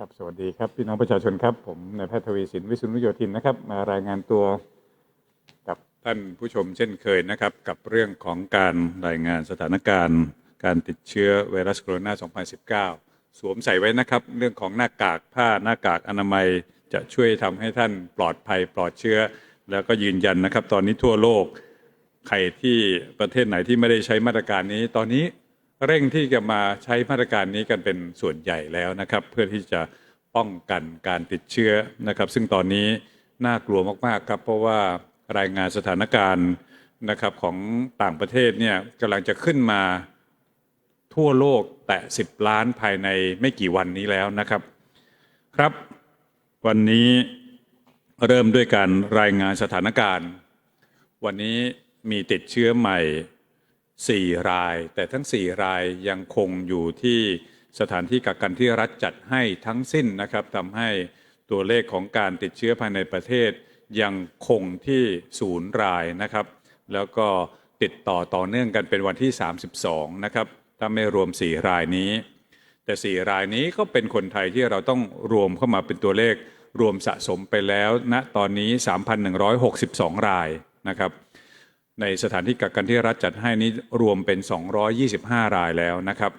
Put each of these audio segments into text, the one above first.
ครับสวัสดีครับพี่น้องประชาชนครับ ผมนายแพทย์ทวีสินวิสุนุโยธินนะครับ มารายงานตัวกับท่านผู้ชมเช่นเคยนะครับ กับเรื่องของการรายงานสถานการณ์ การติดเชื้อไวรัสโคโรนา 2019 สวมใส่ไว้นะครับ เรื่องของหน้ากากผ้าหน้ากากอนามัยจะช่วยทำให้ท่านปลอดภัยปลอดเชื้อ แล้วก็ยืนยันนะครับ ตอนนี้ทั่วโลกใครที่ประเทศไหนที่ไม่ได้ใช้มาตรการนี้ ตอนนี้ เร่งที่จะมาใช้มาตรการนี้กันเป็นส่วนใหญ่แล้วนะครับ เพื่อที่จะป้องกันการติดเชื้อนะครับ ซึ่งตอนนี้น่ากลัวมากๆครับเพราะว่ารายงานสถานการณ์นะครับของต่างประเทศเนี่ยกำลังจะขึ้นมาทั่วโลกแตะ10 ล้านภายในไม่กี่วันนี้แล้วนะครับ ครับ วันนี้เริ่มด้วยการรายงานสถานการณ์ วันนี้มีติดเชื้อใหม่ 4 ราย แต่ทั้ง 4 รายยังคงอยู่ที่สถานที่กักกันที่รัฐจัดให้ทั้งสิ้นนะครับทำให้ตัวเลขของการติดเชื้อภายในประเทศ ยังคงที่ศูนย์รายนะครับ แล้วก็ติดต่อต่อเนื่องกันเป็นวันที่ 32 นะครับ ถ้าไม่รวม 4 รายนี้ แต่ 4 รายนี้ก็เป็นคนไทยที่เราต้องรวมเข้ามาเป็นตัวเลขรวมสะสมไปแล้วณตอนนี้ 3,162 รายนะครับ ในสถานที่กักกันที่รัฐจัดให้นี้รวมเป็น 225 รายแล้วนะครับ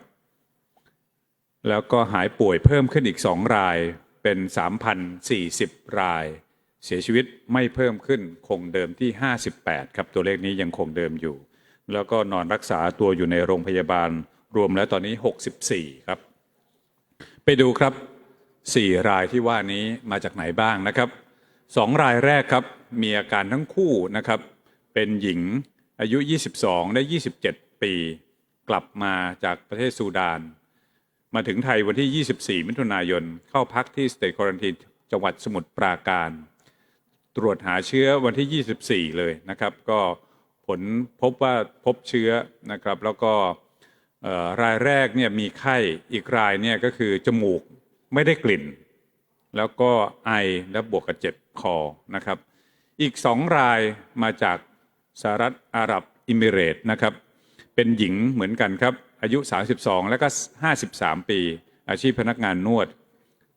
แล้วก็หายป่วยเพิ่มขึ้นอีก 2 รายเป็น 3,040 ราย เสียชีวิตไม่เพิ่มขึ้นคงเดิมที่ 58 ครับ ตัวเลขนี้ยังคงเดิมอยู่ แล้วก็นอนรักษาตัวอยู่ในโรงพยาบาล รวมแล้วตอนนี้ 64 ครับ ไปดูครับ 4 รายที่ว่านี้มาจากไหนบ้างนะครับ 2 รายแรกครับมีอาการทั้งคู่นะครับ เป็นหญิงอายุ 22และ27 ปี กลับมาจากประเทศซูดาน มาถึงไทยวันที่ 24 มิถุนายน เข้าพักที่สเตทควอนตินจังหวัดสมุทรปราการ ตรวจหาเชื้อวันที่ 24 เลยนะครับ ก็ผลพบว่าพบเชื้อนะครับ แล้วก็รายแรกเนี่ยมีไข้อีกรายเนี่ยก็คือจมูกไม่ได้กลิ่น แล้วก็ไอและบวกกับเจ็บคอนะครับ อีกสองรายมาจาก สหรัฐอาหรับอิมิเรตนะครับเป็นหญิงเหมือนกันครับ อายุ 32 แล้วก็ 53 ปี อาชีพพนักงานนวด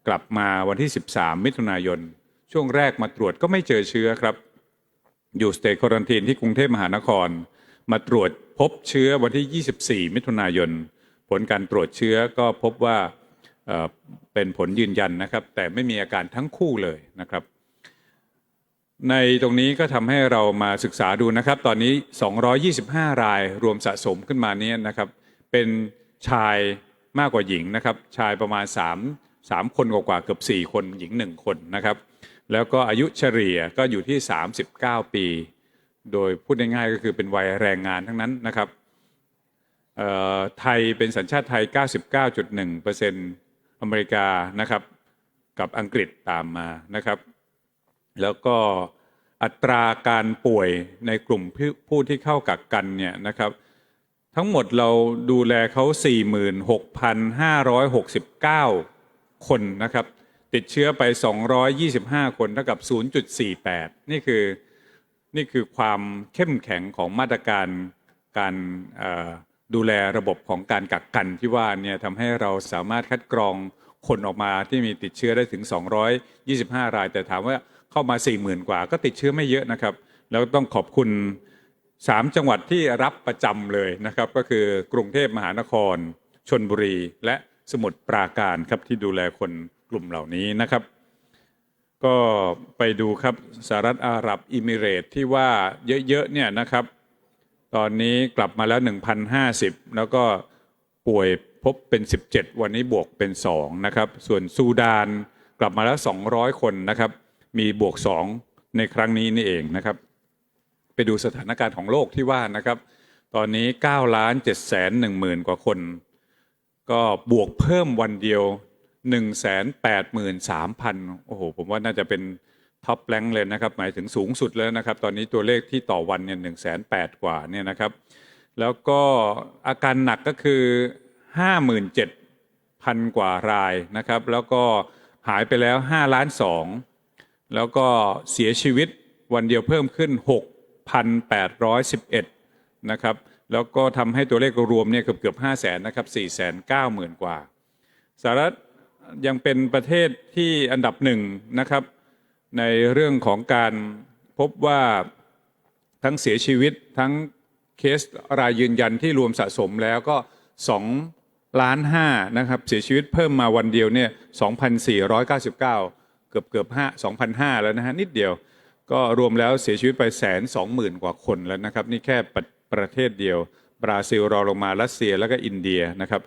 กลับมาวันที่ 13 มิถุนายน ช่วงแรกมาตรวจก็ไม่เจอเชื้อครับ อยู่สเตทควอนตินที่กรุงเทพมหานคร มาตรวจพบเชื้อวันที่ 24 มิถุนายน ผลการตรวจเชื้อก็พบว่าเป็นผลยืนยันนะครับ แต่ไม่มีอาการทั้งคู่เลยนะครับ ในตรงนี้ก็ทำให้เรามาศึกษาดูนะครับ ตอนนี้ 225 รายรวมสะสมขึ้นมาเนี้นะครับ เป็นชายมากกว่าหญิงนะครับ ชายประมาณ 3 3 คนกว่าเกือบ 4 คนหญิง 1 คนนะครับ แล้วก็อายุเฉลี่ยก็อยู่ที่ 39 ปี โดยพูดง่ายๆก็คือเป็นวัยแรงงานทั้งนั้นนะครับไทยเป็นสัญชาติไทย 99.1%อเมริกานะครับ กับอังกฤษตามมานะครับ แล้วก็ อัตราการป่วยในกลุ่มผู้ที่เข้ากักกันเนี่ยนะครับ ทั้งหมดเราดูแลเขา 46,569 คนนะครับ ติดเชื้อไป 225 คนเท่ากับ 0.48 นี่คือนี่คือความเข้มแข็งของมาตรการการดูแลระบบของการกักกันที่ว่าเนี่ยทำให้เราสามารถคัดกรองคนออกมาที่มีติดเชื้อได้ถึง 225 ราย แต่ถามว่า เข้ามา40,000กว่า ก็ติดเชื้อไม่เยอะนะครับ แล้วต้องขอบคุณ 3 จังหวัดที่รับประจำเลยนะครับ ก็คือกรุงเทพมหานครชนบุรี และสมุทรปราการครับที่ดูแลคนกลุ่มเหล่านี้นะครับ ก็ไปดูครับสหรัฐอาหรับอิมิเรตส์ที่ว่าเยอะๆเนี่ยนะครับ ตอนนี้กลับมาแล้ว 1,050 แล้วก็ป่วยพบเป็น 17 วันนี้บวกเป็น 2 นะครับ ส่วนซูดานกลับมาแล้ว 200 คนนะครับ มีบวก 2 ในครั้งนี้นี่เองนะครับ ไปดูสถานการณ์ของโลกที่ว่านะครับ ตอนนี้9ล้าน7แสน1หมื่นกว่าคน ก็บวกเพิ่มวันเดียว 1 8 3 0 0 0 โอ้โห ผมว่าน่าจะเป็นท็อปแรงเลยนะครับ หมายถึงสูงสุดแล้วนะครับ ตอนนี้ตัวเลขที่ต่อวันเนี่ยหนึ่งแสนแปดกว่าเนี่ยนะครับ แล้วก็อาการหนักก็คือ57,000กว่ารายนะครับ แล้วก็หายไปแล้ว5ล้านสอง แล้วก็เสียชีวิตวันเดียวเพิ่มขึ้น 6,811 นะครับ แล้วก็ทำให้ตัวเลขรวมเนี่ยเกือบเกือบ5แสนนะครับ4 9 0 0 0 0 กว่าสหรัฐยังเป็นประเทศที่อันดับหนึ่งนะครับ ในเรื่องของการพบว่าทั้งเสียชีวิตทั้งเคสรายยืนยันที่รวมสะสมแล้วก็2ล้านห้านะครับเสียชีวิตเพิ่มมาวันเดียวเนี่ย2,499 กือบเกือบห้า2,500แล้วนะฮะนิดเดียวก็รวมแล้วเสียชีวิตไปแสนสองหมื่นกว่าคนแล้วนะครับนี่แค่ประประเทศเดียว บราซิลรอลงมารัสเซียแล้วก็อินเดียนะครับ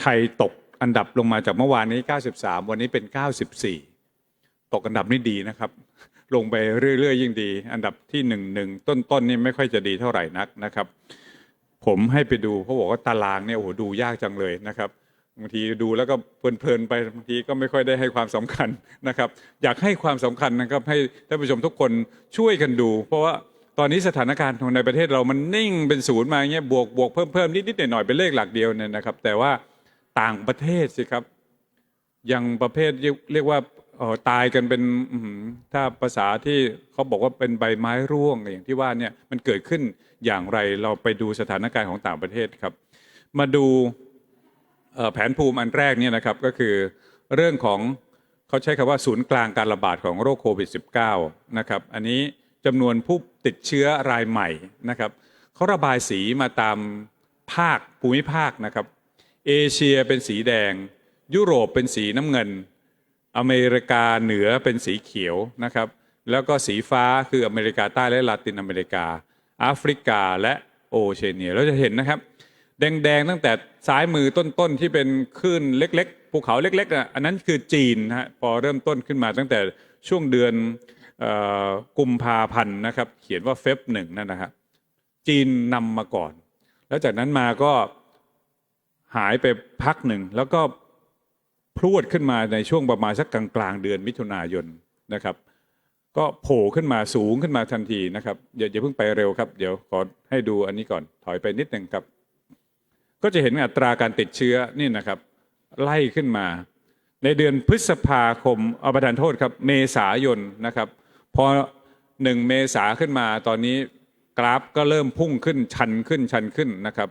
ไทยตกอันดับลงมาจากเมื่อวานนี้ 93 วันนี้เป็น 94 ตกอันดับนี่ดีนะครับ ลงไปเรื่อยๆ ยิ่งดี อันดับที่หนึ่งหนึ่งต้นๆนี่ไม่ค่อยจะดีเท่าไหร่นักนะครับ ผมให้ไปดูเขาบอกว่าตารางเนี่ยโอ้โหดูยากจังเลยนะครับ บางทีดูแล้วก็เพลินๆไปบางทีก็ไม่ค่อยได้ให้ความสำคัญนะครับ อยากให้ความสำคัญนะครับให้ท่านผู้ชมทุกคนช่วยกันดู เพราะว่าตอนนี้สถานการณ์ของในประเทศเรามันนิ่งเป็นศูนย์มาอย่างเงี้ยบวกบวกเพิ่มเพิ่มนิดๆหน่อยๆเป็นเลขหลักเดียวเนี่ยนะครับ แต่ว่าต่างประเทศสิครับยังประเภทเรียกว่าออตายกันเป็นถ้าภาษาที่เขาบอกว่าเป็นใบไม้ร่วงอย่างที่ว่าเนี่ยมันเกิดขึ้นอย่างไรเราไปดูสถานการณ์ของต่างประเทศครับ มาดู แผนภูมิอันแรกเนี่ยนะครับก็คือเรื่องของเขาใช้คำว่าศูนย์กลางการระบาดของโรคโควิด -19 นะครับอันนี้จำนวนผู้ติดเชื้อรายใหม่นะครับเขาระบายสีมาตามภาคภูมิภาคนะครับเอเชียเป็นสีแดง ยุโรปเป็นสีน้ำเงิน อเมริกาเหนือเป็นสีเขียวนะครับแล้วก็สีฟ้าคืออเมริกาใต้และลาตินอเมริกาแอฟริกาและโอเชียเนียเราจะเห็นนะครับ แดงๆ ตั้งแต่ซ้ายมือต้นๆที่เป็นคลื่นเล็กๆภูเขาเล็กๆนะอันนั้นคือจีนนะฮะพอเริ่มต้นขึ้นมาตั้งแต่ช่วงเดือนกุมภาพันธ์นะครับ เขียนว่าเฟบหนึ่งนั่นนะครับจีนนำมาก่อน แล้วจากนั้นมาก็หายไปพักหนึ่ง แล้วก็พรวดขึ้นมาในช่วงประมาณสักกลางๆเดือนมิถุนายนนะครับ ก็โผล่ขึ้นมาสูงขึ้นมาทันทีนะครับอย่าเพิ่งไปเร็วครับ เดี๋ยวขอให้ดูอันนี้ก่อนถอยไปนิดหนึ่งครับ ก็จะเห็นอัตราการติดเชื้อนี่นะครับ ไล่ขึ้นมา ในเดือนพฤษภาคมเอาประทานโทษครับ เมษายนนะครับ พอหนึ่งเมษาขึ้นมาตอนนี้กราฟก็เริ่มพุ่งขึ้นชันขึ้นชันขึ้นนะครับ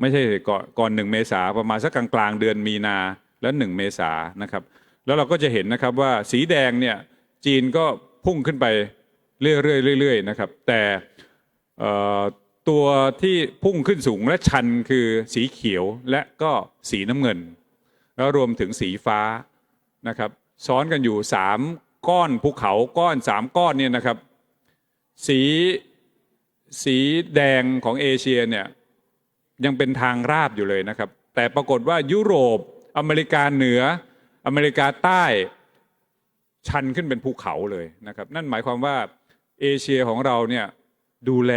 ไม่ใช่ก่อนก่อนหนึ่งเมษาประมาณสักกลางกลางๆเดือนมีนาและหนึ่งเมษานะครับ แล้วเราก็จะเห็นนะครับว่าสีแดงเนี่ยจีนก็พุ่งขึ้นไปเรื่อยๆเรื่อยๆนะครับ แต่ ตัวที่พุ่งขึ้นสูงและชันคือสีเขียวและก็สีน้ำเงิน แล้วรวมถึงสีฟ้านะครับซ้อนกันอยู่สามก้อนภูเขาก้อนสามก้อนเนี่ยนะครับ สีสีแดงของเอเชียเนี่ยยังเป็นทางราบอยู่เลยนะครับ แต่ปรากฏว่ายุโรปอเมริกาเหนืออเมริกาใต้ชันขึ้นเป็นภูเขาเลยนะครับ นั่นหมายความว่าเอเชียของเราเนี่ยดูแล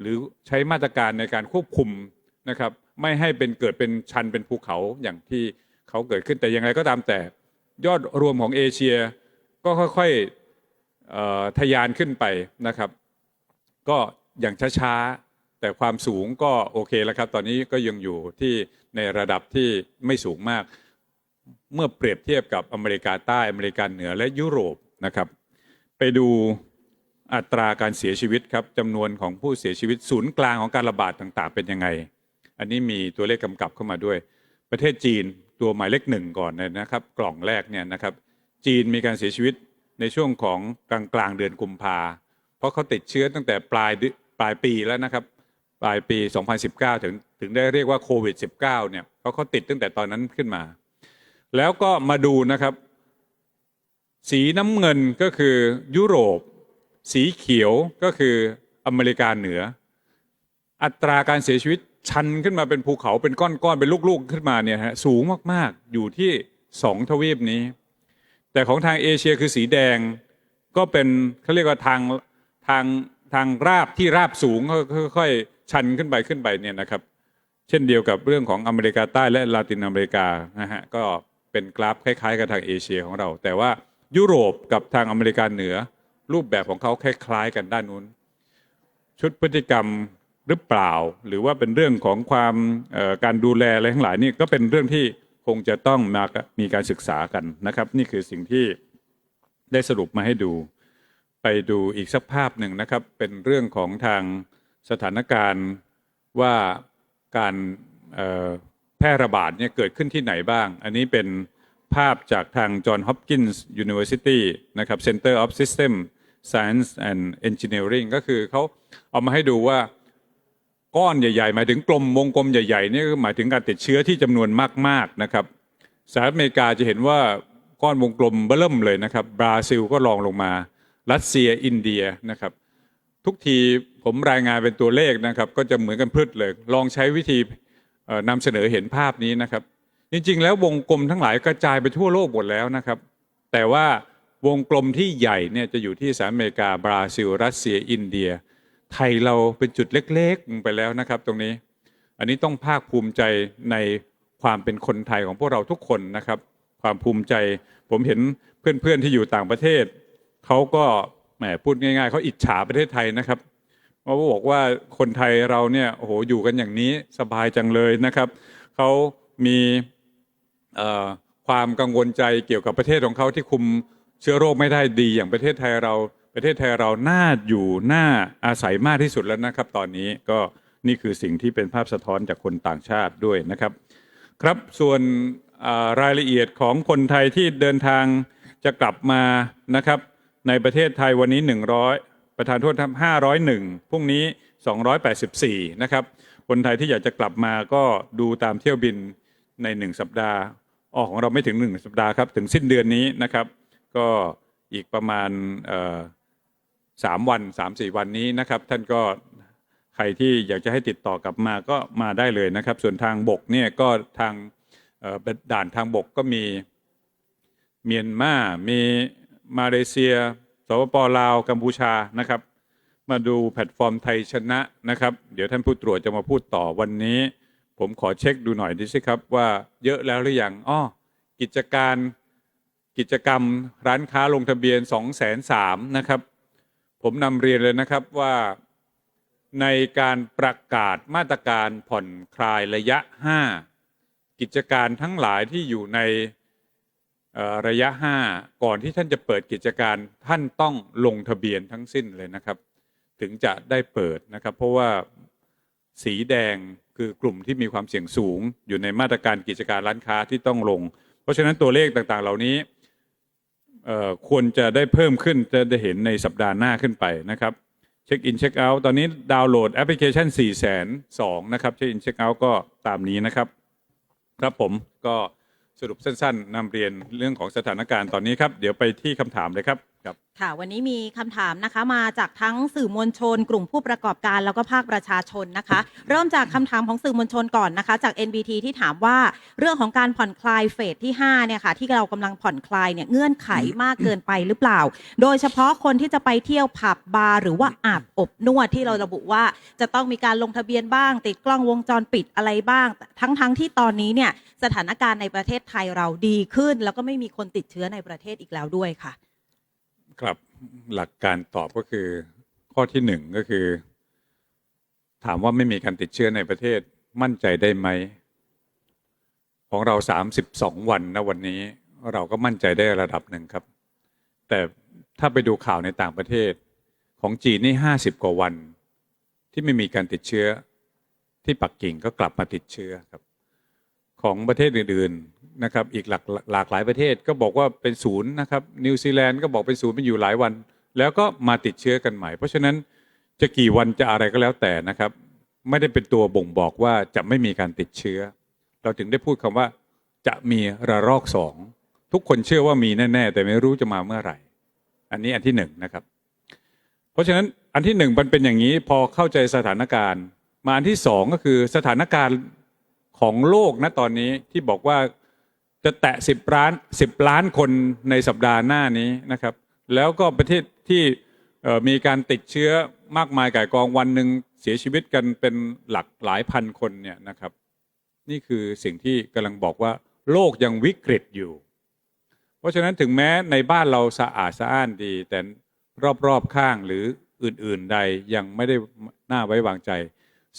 หรือใช้มาตรการในการควบคุมนะครับ ไม่ให้เป็นเกิดเป็นชันเป็นภูเขาอย่างที่เขาเกิดขึ้นแต่อย่างไรก็ตามแต่ ยอดรวมของเอเชียก็ค่อยๆทะยานขึ้นไปนะครับ ก็อย่างช้าๆ แต่ความสูงก็โอเคแล้วครับ ตอนนี้ก็ยังอยู่ที่ในระดับที่ไม่สูงมาก เมื่อเปรียบเทียบกับอเมริกาใต้อเมริกาเหนือและยุโรปนะครับ ไปดู อัตราการเสียชีวิตครับจำนวนของผู้เสียชีวิตศูนย์กลางของการระบาดต่างๆ เป็นยังไง อันนี้มีตัวเลขกำกับเข้ามาด้วย ประเทศจีนตัวหมายเลขหนึ่งก่อนนะครับ กล่องแรกเนี่ยนะครับ จีนมีการเสียชีวิตในช่วงของกลางกลางๆเดือนกุมภาเพราะเขาติดเชื้อตั้งแต่ปลายปลายปีแล้วนะครับ ปลายปี 2019 ถึงถึงได้เรียกว่าโควิด -19 เนี่ยเพราะเขาติดตั้งแต่ตอนนั้นขึ้นมา แล้วก็มาดูนะครับ สีน้ำเงินก็คือยุโรป สีเขียวก็คืออเมริกาเหนือ อัตราการเสียชีวิตชันขึ้นมาเป็นภูเขาเป็นก้อนๆเป็นลูกๆขึ้นมาเนี่ยฮะสูงมากๆอยู่ที่สองทวีปนี้ แต่ของทางเอเชียคือสีแดงก็เป็นเขาเรียกว่าทางทางทางราบที่ราบสูงค่อยๆชันขึ้นไปขึ้นไปเนี่ยนะครับ เช่นเดียวกับเรื่องของอเมริกาใต้และลาตินอเมริกานะฮะก็เป็นกราฟคล้ายๆ กับทางเอเชียของเรา แต่ว่ายุโรปกับทางอเมริกาเหนือ รูปแบบของเขาคล้ายๆ กันด้านนู้น ชุดพฤติกรรมหรือเปล่า หรือว่าเป็นเรื่องของความการดูแลอะไรทั้งหลายนี่ก็เป็นเรื่องที่คงจะต้องมามีการศึกษากันนะครับ นี่คือสิ่งที่ได้สรุปมาให้ดู ไปดูอีกสักภาพหนึ่งนะครับ เป็นเรื่องของทางสถานการณ์ว่าการแพร่ระบาดเนี่ยเกิดขึ้นที่ไหนบ้าง อันนี้เป็นภาพจากทาง John Hopkins University นะครับ Center of System Science and Engineering ก็คือเขาเอามาให้ดูว่าก้อนใหญ่ๆ หมายถึงกลมวงกลมใหญ่ๆนี่ก็หมายถึงการติดเชื้อที่จำนวนมากๆนะครับสหรัฐอเมริกาจะเห็นว่าก้อนวงกลมเบิ่มเลยนะครับ บราซิลก็รองลงมา รัสเซียอินเดียนะครับ ทุกทีผมรายงานเป็นตัวเลขนะครับ ก็จะเหมือนกันพืชเลย ลองใช้วิธีนำเสนอเห็นภาพนี้นะครับ จริงๆ แล้ววงกลมทั้งหลายกระจายไปทั่วโลกหมดแล้วนะครับ แต่ว่า วงกลมที่ใหญ่เนี่ยจะอยู่ที่สหรัฐอเมริกาบราซิล รัสเซียอินเดีย ไทยเราเป็นจุดเล็กๆไปแล้วนะครับ ตรงนี้ อันนี้ต้องภาคภูมิใจในความเป็นคนไทยของพวกเราทุกคนนะครับ ความภูมิใจ ผมเห็นเพื่อนๆที่อยู่ต่างประเทศเขาก็แหมพูดง่าย ๆเขาอิจฉาประเทศไทยนะครับเพราะว่าบอกว่าคนไทยเราเนี่ยโอ้โหอยู่กันอย่างนี้สบายจังเลยนะครับเขามีความกังวลใจเกี่ยวกับประเทศของเขาที่คุม เชื้อโรคไม่ได้ดีอย่างประเทศไทยเรา ประเทศไทยเราน่าอยู่น่าอาศัยมากที่สุดแล้วนะครับ ตอนนี้ก็นี่คือสิ่งที่เป็นภาพสะท้อนจากคนต่างชาติด้วยนะครับ ครับส่วนรายละเอียดของคนไทยที่เดินทางจะกลับมานะครับ ในประเทศไทยวันนี้ 100 ประธานโทษครับ501พรุ่งนี้ 284 นะครับ คนไทยที่อยากจะกลับมาก็ดูตามเที่ยวบินใน 1 สัปดาห์ออกของเราไม่ถึง 1 สัปดาห์ครับ ถึงสิ้นเดือนนี้นะครับ ก็อีกประมาณสามวันสามสี่วันนี้นะครับ ท่านก็ใครที่อยากจะให้ติดต่อกลับมาก็มาได้เลยนะครับ ส่วนทางบกเนี่ยก็ทางด่านทางบกก็มีเมียนมา มีมาเลเซีย สปปลาว กัมพูชานะครับ มาดูแพลตฟอร์มไทยชนะนะครับ เดี๋ยวท่านผู้ตรวจจะมาพูดต่อวันนี้ ผมขอเช็คดูหน่อยดิสิครับว่าเยอะแล้วหรือยังอ้อกิจการ กิจกรรมร้านค้าลงทะเบียน2 0 0 0 0นะครับ ผมนำเรียนเลยนะครับว่าในการประกาศมาตรการผ่อนคลายระยะ 5 กิจการทั้งหลายที่อยู่ในระยะ 5 ก่อนที่ท่านจะเปิดกิจการท่านต้องลงทะเบียนทั้งสิ้นเลยนะครับ ถึงจะได้เปิดนะครับ เพราะว่าสีแดงคือกลุ่มที่มีความเสี่ยงสูง อยู่ในมาตรการกิจการร้านค้าที่ต้องลง เพราะฉะนั้นตัวเลขต่างๆ เหล่านี้ ควรจะได้เพิ่มขึ้นจะได้เห็นในสัปดาห์หน้าขึ้นไปนะครับเช็คอินเช็คเอาท์ตอนนี้ดาวน์โหลดแอปพลิเคชัน4 2 0 0 0นะครับเช็คอินเช็คเอาท์ก็ตามนี้นะครับ ครับผมก็สรุปสั้นๆนำเรียนเรื่องของสถานการณ์ตอนนี้ครับ เดี๋ยวไปที่คำถามเลยครับ ครับค่ะ วันนี้มีคำถามนะคะ มาจากทั้งสื่อมวลชน กลุ่มผู้ประกอบการแล้วก็ภาคประชาชนนะคะ เริ่มจากคำถามของสื่อมวลชนก่อนนะคะ จาก NBT ที่ถามว่าเรื่องของการผ่อนคลายเฟสที่5เนี่ยค่ะที่เรากำลังผ่อนคลายเนี่ยเงื่อนไขมากเกินไปหรือเปล่า โดยเฉพาะคนที่จะไปเที่ยวผับบาร์หรือว่าอาบอบนวดที่เราระบุว่า จะต้องมีการลงทะเบียนบ้าง ติดกล้องวงจรปิดอะไรบ้าง ทั้งๆที่ตอนนี้เนี่ยสถานการณ์ในประเทศไทยเราดีขึ้น แล้วก็ไม่มีคนติดเชื้อในประเทศอีกแล้วด้วยค่ะ ครับหลักการตอบก็คือ ข้อที่หนึ่งก็คือ ถามว่าไม่มีการติดเชื้อในประเทศมั่นใจได้ไหม ของเราสามสิบสองวันนะวันนี้เราก็มั่นใจได้ระดับหนึ่งครับ แต่ถ้าไปดูข่าวในต่างประเทศ ของจีนนี่ห้าสิบกว่าวัน ที่ไม่มีการติดเชื้อ ที่ปักกิ่งก็กลับมาติดเชื้อครับ ของประเทศอื่นๆ นะครับอีกหลากหลากหลายประเทศก็บอกว่าเป็นศูนย์นะครับนิวซีแลนด์ก็บอกเป็นศูนย์เป็นอยู่หลายวัน แล้วก็มาติดเชื้อกันใหม่ เพราะฉะนั้นจะกี่วันจะอะไรก็แล้วแต่นะครับ ไม่ได้เป็นตัวบ่งบอกว่าจะไม่มีการติดเชื้อ เราถึงได้พูดคำว่าจะมีระลอกสองทุกคนเชื่อว่ามีแน่ ๆ แต่ไม่รู้จะมาเมื่อไหร่ อันนี้อันที่หนึ่งนะครับ เพราะฉะนั้นอันที่หนึ่งมันเป็นอย่างนี้พอเข้าใจสถานการณ์ มาอันที่สองก็คือสถานการณ์ของโลกณตอนนี้ที่บอกว่า จะแตะสิบล้านสิบล้านคนในสัปดาห์หน้านี้นะครับ แล้วก็ประเทศที่มีการติดเชื้อมากมายก่ายกองวันหนึ่งเสียชีวิตกันเป็นหลักหลายพันคนเนี่ยนะครับ นี่คือสิ่งที่กำลังบอกว่า โลกยังวิกฤตอยู่ เพราะฉะนั้นถึงแม้ในบ้านเราสะอาดสะอ้านดี แต่รอบๆข้างหรืออื่น ๆ ใดยังไม่ได้น่าไว้วางใจ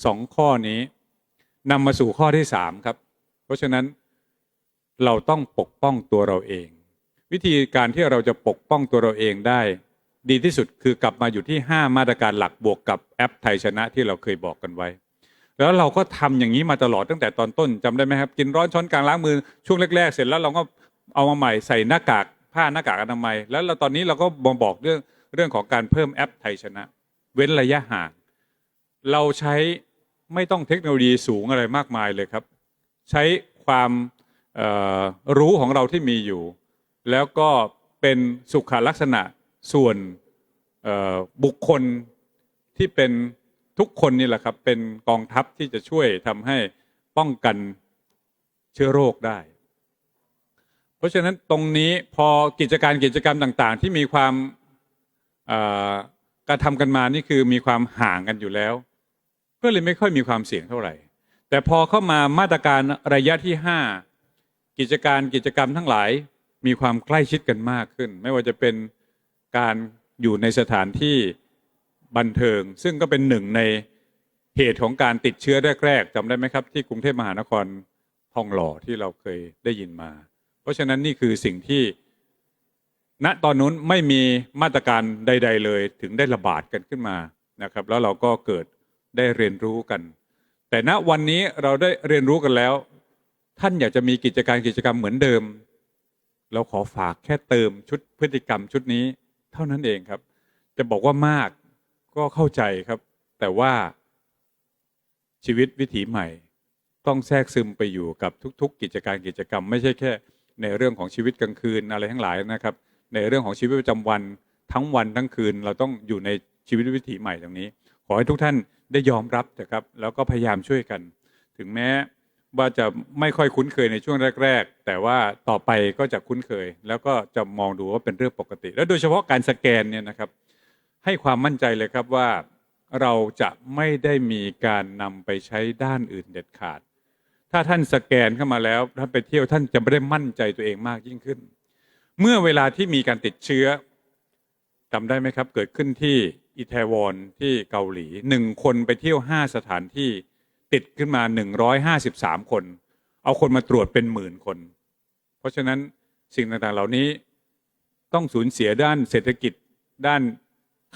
สองข้อนี้นำมาสู่ข้อที่สามครับ เพราะฉะนั้น เราต้องปกป้องตัวเราเอง วิธีการที่เราจะปกป้องตัวเราเองได้ ดีที่สุดคือกลับมาอยู่ที่ 5 มาตรการหลักบวกกับแอปไทยชนะที่เราเคยบอกกันไว้ แล้วเราก็ทำอย่างนี้มาตลอดตั้งแต่ตอนต้นจำได้ไหมครับ กินร้อนช้อนกลางล้างมือช่วงแรก ๆ เสร็จแล้วเราก็เอามาใหม่ใส่หน้ากากผ้าหน้ากากอนามัย แล้วเราตอนนี้เราก็บอกบอกเรื่องเรื่องของการเพิ่มแอปไทยชนะ เว้นระยะห่าง เราใช้ไม่ต้องเทคโนโลยีสูงอะไรมากมายเลยครับ ใช้ความ รู้ของเราที่มีอยู่ แล้วก็เป็นสุขลักษณะส่วนบุคคลที่เป็นทุกคนนี่แหละครับ เป็นกองทัพที่จะช่วยทำให้ป้องกันเชื้อโรคได้ เพราะฉะนั้นตรงนี้พอกิจการกิจกรรมต่าง ๆ ที่มีความการทำกันมานี่คือมีความห่างกันอยู่แล้ว ก็เลยไม่ค่อยมีความเสี่ยงเท่าไหร่ แต่พอเข้ามามาตรการระยะที่ห้า กิจการกิจกรรมทั้งหลายมีความใกล้ชิดกันมากขึ้น ไม่ว่าจะเป็นการอยู่ในสถานที่บันเทิง ซึ่งก็เป็นหนึ่งในเหตุของการติดเชื้อแรกๆจำได้ไหมครับ ที่กรุงเทพมหานครทองหล่อที่เราเคยได้ยินมา เพราะฉะนั้นนี่คือสิ่งที่ ณตอนนู้นไม่มีมาตรการใด ๆ เลย ถึงได้ระบาดกันขึ้นมานะครับ แล้วเราก็เกิดได้เรียนรู้กัน แต่ณวันนี้เราได้เรียนรู้กันแล้ว ท่านอยากจะมีกิจการกิจกรรมเหมือนเดิม เราขอฝากแค่เติมชุดพฤติกรรมชุดนี้ เท่านั้นเองครับ จะบอกว่ามากก็เข้าใจครับ แต่ว่าชีวิตวิถีใหม่ ต้องแทรกซึมไปอยู่กับทุก ๆ กิจการกิจกรรม ไม่ใช่แค่ ในเรื่องของชีวิตกลางคืนอะไรทั้งหลายนะครับ ในเรื่องของชีวิตประจำวันทั้งวันทั้งคืน เราต้องอยู่ในชีวิตวิถีใหม่ตรงนี้ ขอให้ทุกท่านได้ยอมรับนะครับ แล้วก็พยายามช่วยกัน ถึงแม้ ว่าจะไม่ค่อยคุ้นเคยในช่วงแรก ๆ แต่ว่าต่อไปก็จะคุ้นเคย แล้วก็จะมองดูว่าเป็นเรื่องปกติ แล้วโดยเฉพาะการสแกนเนี่ยนะครับ ให้ความมั่นใจเลยครับว่าเราจะไม่ได้มีการนำไปใช้ด้านอื่นเด็ดขาด ถ้าท่านสแกนเข้ามาแล้วท่านไปเที่ยวท่านจะไม่ได้มั่นใจตัวเองมากยิ่งขึ้น เมื่อเวลาที่มีการติดเชื้อจำได้ไหมครับ เกิดขึ้นที่อิตาลีที่เกาหลีหนึ่งคนไปเที่ยวห้าสถานที่ ติดขึ้นมาหนึ่งร้อยห้าสิบสามคน เอาคนมาตรวจเป็นหมื่นคน เพราะฉะนั้นสิ่งต่างๆเหล่านี้ต้องสูญเสียด้านเศรษฐกิจด้าน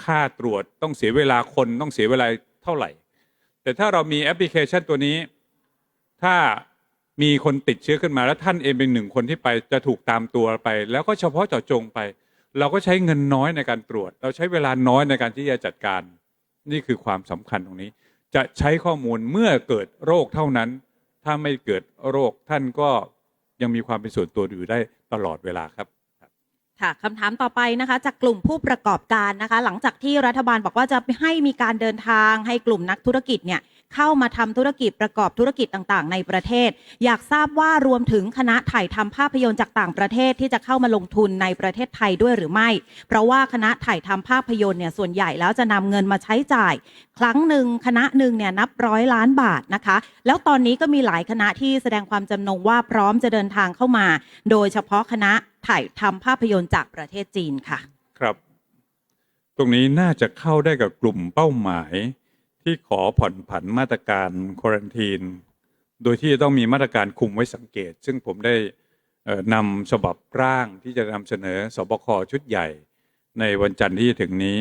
ค่าตรวจต้องเสียเวลาคนต้องเสียเวลาเท่าไหร่ แต่ถ้าเรามีแอปพลิเคชันตัวนี้ ถ้ามีคนติดเชื้อขึ้นมาแล้วท่านเองเป็นหนึ่งคนที่ไปจะถูกตามตัวไป แล้วก็เฉพาะเจาะจงไป เราก็ใช้เงินน้อยในการตรวจ เราใช้เวลาน้อยในการที่จะจัดการ นี่คือความสำคัญตรงนี้ จะใช้ข้อมูลเมื่อเกิดโรคเท่านั้น ถ้าไม่เกิดโรคท่านก็ยังมีความเป็นส่วนตัวอยู่ได้ตลอดเวลาครับ ค่ะคำถามต่อไปนะคะ จากกลุ่มผู้ประกอบการนะคะ หลังจากที่รัฐบาลบอกว่าจะให้มีการเดินทางให้กลุ่มนักธุรกิจเนี่ย เข้ามาทำธุรกิจประกอบธุรกิจต่างๆ ในประเทศ อยากทราบว่ารวมถึงคณะถ่ายทำภาพยนตร์จากต่างประเทศที่จะเข้ามาลงทุนในประเทศไทยด้วยหรือไม่ เพราะว่าคณะถ่ายทำภาพยนตร์เนี่ยส่วนใหญ่แล้วจะนำเงินมาใช้จ่าย ครั้งหนึ่งคณะหนึ่งเนี่ยนับร้อยล้านบาทนะคะ แล้วตอนนี้ก็มีหลายคณะที่แสดงความจำนงว่าพร้อมจะเดินทางเข้ามา โดยเฉพาะคณะถ่ายทำภาพยนตร์จากประเทศจีนค่ะ ครับ ตรงนี้น่าจะเข้าได้กับกลุ่มเป้าหมาย ที่ขอผ่อนผันมาตรการควอนตีน โดยที่จะต้องมีมาตรการคุมไว้สังเกต ซึ่งผมได้นำฉบับร่างที่จะนำเสนอสบคชุดใหญ่ในวันจันทร์ที่จะถึงนี้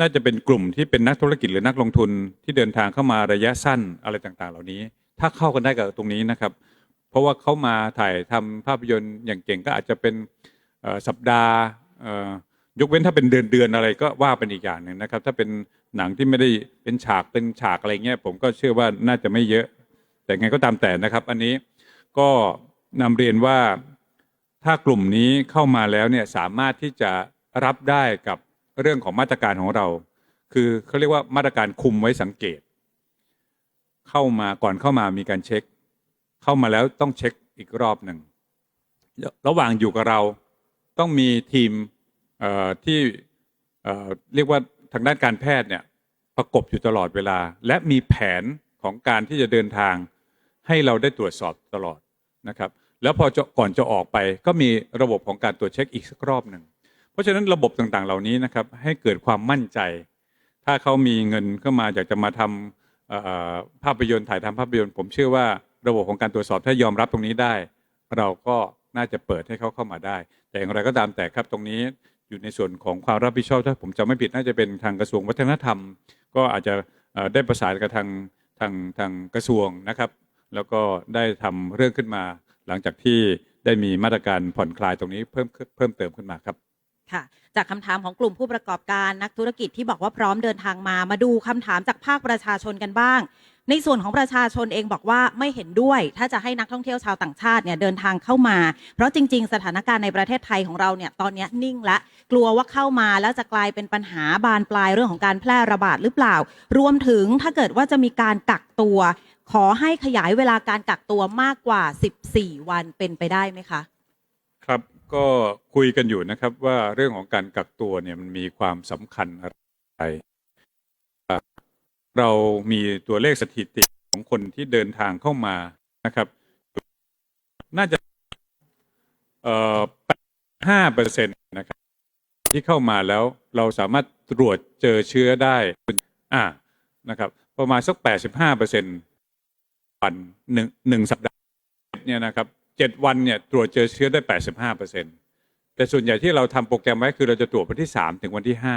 น่าจะเป็นกลุ่มที่เป็นนักธุรกิจหรือนักลงทุนที่เดินทางเข้ามาระยะสั้นอะไรต่างๆ เหล่านี้ ถ้าเข้ากันได้กับตรงนี้นะครับ เพราะว่าเขามาถ่ายทำภาพยนตร์อย่างเก่งก็อาจจะเป็นสัปดาห์ ยกเว้นถ้าเป็นเดือนเดือนอะไรก็ว่าเป็นอีกอย่างหนึ่งนะครับ ถ้าเป็นหนังที่ไม่ได้เป็นฉากเป็นฉากอะไรเงี้ยผมก็เชื่อว่าน่าจะไม่เยอะ แต่ไงก็ตามแต่นะครับ อันนี้ก็นำเรียนว่าถ้ากลุ่มนี้เข้ามาแล้วเนี่ยสามารถที่จะรับได้กับเรื่องของมาตรการของเรา คือเขาเรียกว่ามาตรการคุมไว้สังเกต เข้ามาก่อนเข้ามามีการเช็ค เข้ามาแล้วต้องเช็คอีกรอบหนึ่งระหว่างอยู่กับเราต้องมีทีม ที่เรียกว่าทางด้านการแพทย์เนี่ยประกบอยู่ตลอดเวลา และมีแผนของการที่จะเดินทางให้เราได้ตรวจสอบตลอดนะครับ แล้วพอก่อนจะออกไปก็มีระบบของการตรวจเช็คอีกสักรอบหนึ่งเพราะฉะนั้นระบบต่างๆเหล่านี้นะครับให้เกิดความมั่นใจ ถ้าเขามีเงินเข้ามาอยากจะมาทำเอ่อภาพยนตร์ถ่ายทำภาพยนตร์ ผมเชื่อว่าระบบของการตรวจสอบถ้ายอมรับตรงนี้ได้ เราก็น่าจะเปิดให้เขาเข้ามาได้ แต่อย่างไรก็ตามแต่ครับตรงนี้ อยู่ในส่วนของความรับผิดชอบถ้าผมจำไม่ผิดน่าจะเป็นทางกระทรวงวัฒนธรรม ก็อาจจะได้ประสานกับทางทางทางกระทรวงนะครับ แล้วก็ได้ทำเรื่องขึ้นมา หลังจากที่ได้มีมาตรการผ่อนคลายตรงนี้เพิ่มเพิ่มเติมขึ้นมาครับค่ะจากคำถามของกลุ่มผู้ประกอบการนักธุรกิจที่บอกว่าพร้อมเดินทางมามาดูคำถามจากภาคประชาชนกันบ้าง ในส่วนของประชาชนเองบอกว่าไม่เห็นด้วย ถ้าจะให้นักท่องเที่ยวชาวต่างชาติเนี่ยเดินทางเข้ามา เพราะจริง ๆ สถานการณ์ในประเทศไทยของเราเนี่ยตอนนี้นิ่งและกลัวว่าเข้ามาแล้วจะกลายเป็นปัญหาบานปลายเรื่องของการแพร่ระบาดหรือเปล่า รวมถึงถ้าเกิดว่าจะมีการกักตัว ขอให้ขยายเวลาการกักตัวมากกว่า 14 วันเป็นไปได้ไหมคะครับก็คุยกันอยู่นะครับว่าเรื่องของการกักตัวเนี่ยมันมีความสำคัญอะไร เรามีตัวเลขสถิติของคนที่เดินทางเข้ามานะครับ น่าจะเอ่อห้าเปอร์เซ็นต์นะครับ ที่เข้ามาแล้วเราสามารถตรวจเจอเชื้อได้อ่านะครับ ประมาณสักแปดสิบห้าเปอร์เซ็นต์วันหนึ่งหนึ่งสัปดาห์เนี่ยนะครับเจ็ดวันเนี่ยตรวจเจอเชื้อได้แปดสิบห้าเปอร์เซ็นตแต่ส่วนใหญ่ที่เราทำโปรแกรมไว้คือเราจะตรวจวันที่สามถึงวันที่ห้า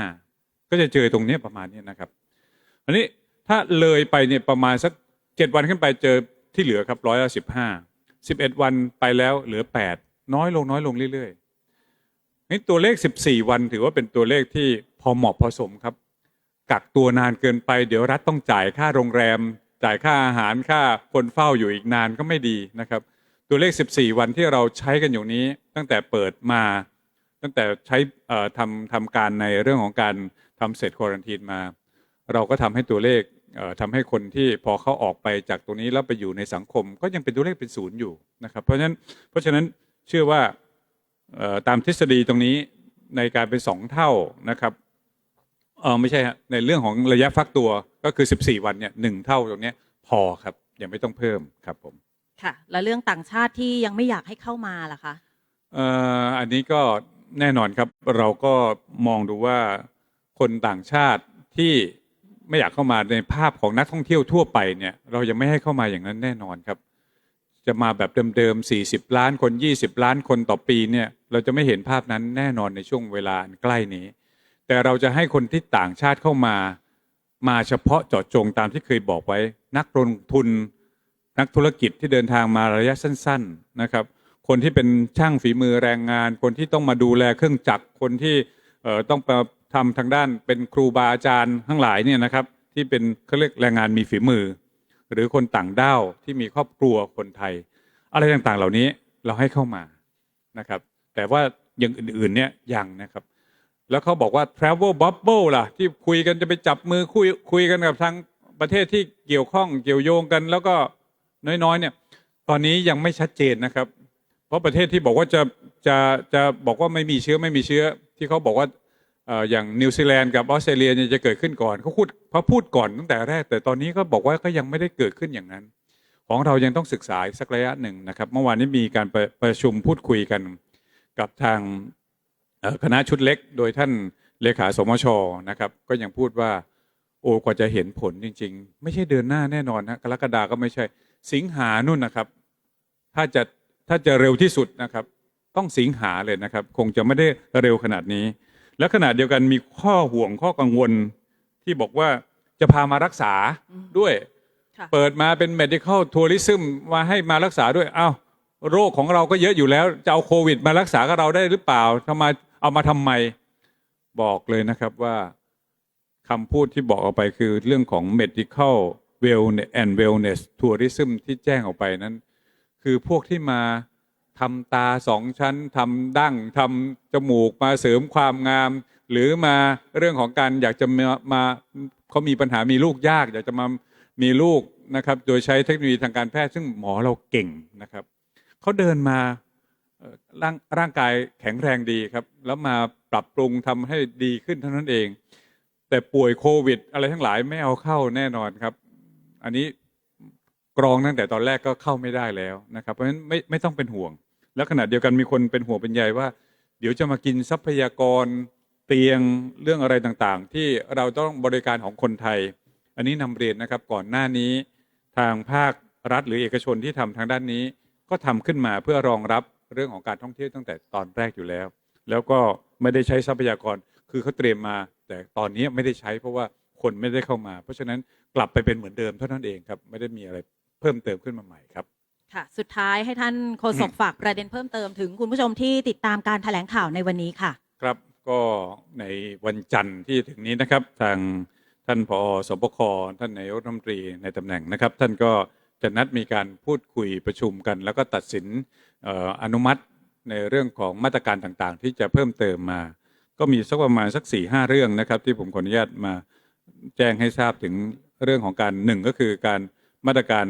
ก็จะเจอตรงนี้ประมาณนี้นะครับ อันนี้ ถ้าเลยไปเนี่ยประมาณสักเจ็ดวันขึ้นไปเจอที่เหลือครับร้อยละสิบห้าสิบเอ็ดวันไปแล้วเหลือแปดน้อยลงน้อยลงเรื่อยๆนี่ตัวเลขสิบสี่วันถือว่าเป็นตัวเลขที่พอเหมาะพอสมครับ กักตัวนานเกินไป เดี๋ยวรัฐต้องจ่ายค่าโรงแรม จ่ายค่าอาหารค่าคนเฝ้าอยู่อีกนานก็ไม่ดีนะครับ ตัวเลข 14 วันที่เราใช้กันอยู่นี้ ตั้งแต่เปิดมา ตั้งแต่ใช้ทำทำการในเรื่องของการทำเสร็จควอรันทีนมา เราก็ทำให้ตัวเลข ทำให้คนที่พอเขาออกไปจากตรงนี้แล้วไปอยู่ในสังคม ก็ยังเป็นตัวเลขเป็นศูนย์อยู่นะครับ เพราะฉะนั้นเพราะฉะนั้นเชื่อว่าเอ่อตามทฤษฎีตรงนี้ในการเป็นสองเท่านะครับเออไม่ใช่ฮะในเรื่องของระยะฟักตัวก็คือ 14 วันเนี่ยหนึ่งเท่าตรงเนี้ยพอครับยังไม่ต้องเพิ่มครับผมค่ะ แล้วเรื่องต่างชาติที่ยังไม่อยากให้เข้ามาล่ะคะเอ่ออันนี้ก็แน่นอนครับเราก็มองดูว่าคนต่างชาติที่ ไม่อยากเข้ามาในภาพของนักท่องเที่ยวทั่วไปเนี่ยเรายังไม่ให้เข้ามาอย่างนั้นแน่นอนครับ จะมาแบบเดิมๆ40 ล้านคน 20 ล้านคนต่อปีเนี่ยเราจะไม่เห็นภาพนั้นแน่นอนในช่วงเวลาใกล้นี้ แต่เราจะให้คนที่ต่างชาติเข้ามา มาเฉพาะเจาะจงตามที่เคยบอกไว้ นักลงทุน นักธุรกิจที่เดินทางมาระยะสั้น ๆนะครับ คนที่เป็นช่างฝีมือแรงงาน คนที่ต้องมาดูแลเครื่องจักรคนที่เอ่อต้องมา ทำทางด้านเป็นครูบาอาจารย์ทั้งหลายเนี่ยนะครับ ที่เป็นเขาเรียกแรงงานมีฝีมือ หรือคนต่างด้าวที่มีครอบครัวคนไทย อะไรต่างๆ เหล่านี้เราให้เข้ามานะครับ แต่ว่าอย่างอื่นๆเนี่ยยังนะครับ แล้วเขาบอกว่า travel bubble ล่ะ ที่คุยกันจะไปจับมือคุยคุยกันกับทางประเทศที่เกี่ยวข้องเกี่ยวโยงกัน แล้วก็น้อยๆเนี่ย ตอนนี้ยังไม่ชัดเจนนะครับ เพราะประเทศที่บอกว่าจะจะจะบอกว่าไม่มีเชื้อไม่มีเชื้อ ที่เขาบอกว่า อย่างนิวซีแลนด์กับออสเตรเลียเนี่ยจะเกิดขึ้นก่อนเขาพูดเขาพูดก่อนตั้งแต่แรก แต่ตอนนี้ก็บอกว่าก็ยังไม่ได้เกิดขึ้นอย่างนั้น ของเรายังต้องศึกษาสักระยะหนึ่งนะครับเมื่อวานนี้มีการประประชุมพูดคุยกันกับทางคณะชุดเล็ก โดยท่านเลขาสมชนะครับ ก็ยังพูดว่า โอ้กว่าจะเห็นผลจริง ๆ ไม่ใช่เดือนหน้าแน่นอนนะกรกฎาก็ไม่ใช่สิงหานู่นนะครับ ถ้าจะถ้าจะเร็วที่สุดนะครับ ต้องสิงหาเลยนะครับ คงจะไม่ได้เร็วขนาดนี้ และขณะเดียวกันมีข้อห่วงข้อกังวล ที่บอกว่าจะพามารักษาอืมด้วยค่ะเปิดมาเป็น medical tourism มาให้มารักษาด้วยอ้าวโรคของเราก็เยอะอยู่แล้ว จะเอาโควิด มารักษากับเราได้หรือเปล่าทำไมเอามาทำไมบอกเลยนะครับว่าคำพูดที่บอกออกไปคือเรื่องของ medical wellness and wellness tourism ที่แจ้งออกไปนั้น คือพวกที่มา ทำตาสองชั้นทำดั้งทำจมูกมาเสริมความงาม หรือมาเรื่องของการอยากจะมามาเขามีปัญหามีลูกยาก อยากจะมามีลูกนะครับ โดยใช้เทคโนโลยีทางการแพทย์ ซึ่งหมอเราเก่งนะครับเขาเดินมาร่างร่างกายแข็งแรงดีครับ แล้วมาปรับปรุงทำให้ดีขึ้นเท่านั้นเอง แต่ป่วยโควิด อะไรทั้งหลายไม่เอาเข้าแน่นอนครับ อันนี้กรองตั้งแต่ตอนแรกก็เข้าไม่ได้แล้วนะครับ เพราะฉะนั้นไม่ไม่ต้องเป็นห่วง แล้วขณะเดียวกันมีคนเป็นห่วงเป็นใยว่า เดี๋ยวจะมากินทรัพยากรเตียงเรื่องอะไรต่างๆ ที่เราต้องบริการของคนไทย อันนี้นำเรียนนะครับก่อนหน้านี้ทางภาครัฐหรือเอกชนที่ทำทางด้านนี้ ก็ทำขึ้นมาเพื่อรองรับเรื่องของการท่องเที่ยวตั้งแต่ตอนแรกอยู่แล้ว แล้วก็ไม่ได้ใช้ทรัพยากรคือเขาเตรียมมา แต่ตอนนี้ไม่ได้ใช้เพราะว่าคนไม่ได้เข้ามา เพราะฉะนั้นกลับไปเป็นเหมือนเดิมเท่านั้นเองครับไม่ได้มีอะไรเพิ่มเติมขึ้นมาใหม่ครับ ค่ะ สุดท้ายให้ท่านโฆษกฝากประเด็นเพิ่มเติมถึงคุณผู้ชมที่ติดตามการแถลงข่าวในวันนี้ค่ะ ครับก็ในวันจันทร์ที่ถึงนี้นะครับ ทางท่านผอสบคท่านนายกรัฐมนตรีในตำแหน่งนะครับ ท่านก็จะนัดมีการพูดคุยประชุมกัน แล้วก็ตัดสินเอ่ออนุมัติในเรื่องของมาตรการต่างๆ ที่จะเพิ่มเติมมา ก็มีสักประมาณสัก4ี่ห้าเรื่องนะครับ ที่ผมขออนุญาตมาแจ้งให้ทราบถึงเรื่องของการหนึ่งก็คือการมาตรการ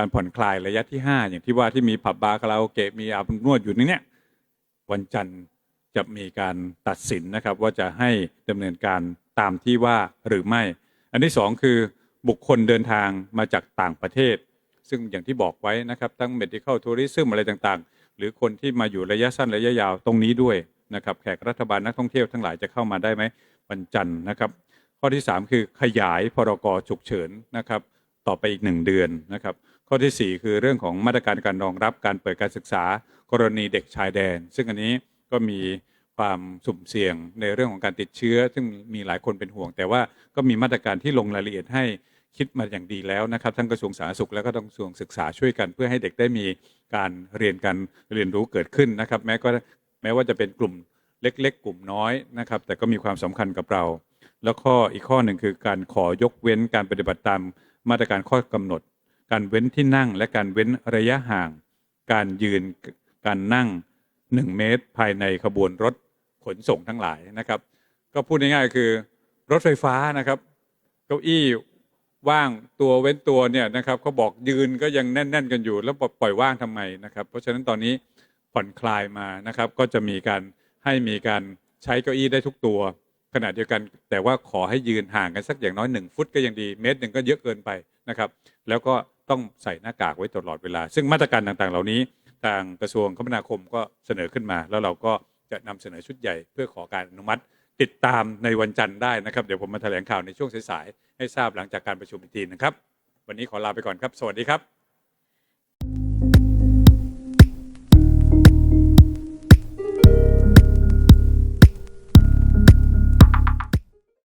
การผ่อนคลายระยะที่ 5 อย่างที่ว่าที่มีผับบาร์คาราโอเกะมีอาบนวดอยู่ในเนี้ยวันจันทร์จะมีการตัดสินนะครับ ว่าจะให้ดำเนินการตามที่ว่าหรือไม่ อันที่สองคือบุคคลเดินทางมาจากต่างประเทศ ซึ่งอย่างที่บอกไว้นะครับทั้ง medical tourism อะไรต่างๆ หรือคนที่มาอยู่ระยะสั้นระยะยาวตรงนี้ด้วยนะครับแขกรัฐบาลนักท่องเที่ยวทั้งหลายจะเข้ามาได้ไหมวันจันทร์นะครับ ข้อที่ 3 คือขยายพรกฉุกเฉินนะครับต่อไปอีก 1 เดือนนะครับ ข้อทีสี่ 4 คือเรื่องของมาตรการการรองรับการเปิดการศึกษากรณีเด็กชายแดน ซึ่งอันนี้ก็มีความสุ่มเสี่ยงในเรื่องของการติดเชื้อ ซึ่งมีหลายคนเป็นห่วง แต่ว่าก็มีมาตรการที่ลงรายละเอียดให้คิดมาอย่างดีแล้วนะครับทั้งกระทรวงสาธารณสุขและก็กระทรวงศึกษาช่วยกัน เพื่อให้เด็กได้มีการเรียนการเรียนรู้เกิดขึ้นนะครับ แม้ก็แม้ว่าจะเป็นกลุ่มเล็ก ๆ กลุ่มน้อยนะครับ แต่ก็มีความสำคัญกับเรา แล้วข้ออีกข้อหนึ่งคือการขอยกเว้นการปฏิบัติตามมาตรการข้อกำหนด การเว้นที่นั่งและการเว้นระยะห่าง การยืนการนั่ง 1 เมตร ภายในขบวนรถขนส่งทั้งหลายนะครับ ก็พูดง่ายๆคือรถไฟฟ้านะครับ เก้าอี้ว่างตัวเว้นตัวเนี่ยนะครับเขาบอกยืนก็ยังแน่น ๆ กันอยู่ แล้วปล่อยว่างทำไมนะครับ เพราะฉะนั้นตอนนี้ผ่อนคลายมานะครับ ก็จะมีการให้มีการใช้เก้าอี้ได้ทุกตัว ขณะเดียวกัน แต่ว่าขอให้ยืนห่างกันสักอย่างน้อยหนึ่งฟุตก็ยังดีเมตรหนึ่งก็เยอะเกินไปนะครับ แล้วก็ ต้องใส่หน้ากากไว้ตลอดเวลา ซึ่งมาตรการต่างๆ เหล่านี้ ทางกระทรวงคมนาคมก็เสนอขึ้นมา แล้วเราก็จะนำเสนอชุดใหญ่เพื่อขอการอนุมัติติดตามในวันจันทร์ได้นะครับ เดี๋ยวผมมาแถลงข่าวในช่วงสายๆให้ทราบหลังจากการประชุมอีกทีนะครับ วันนี้ขอลาไปก่อนครับ สวัสดีครับ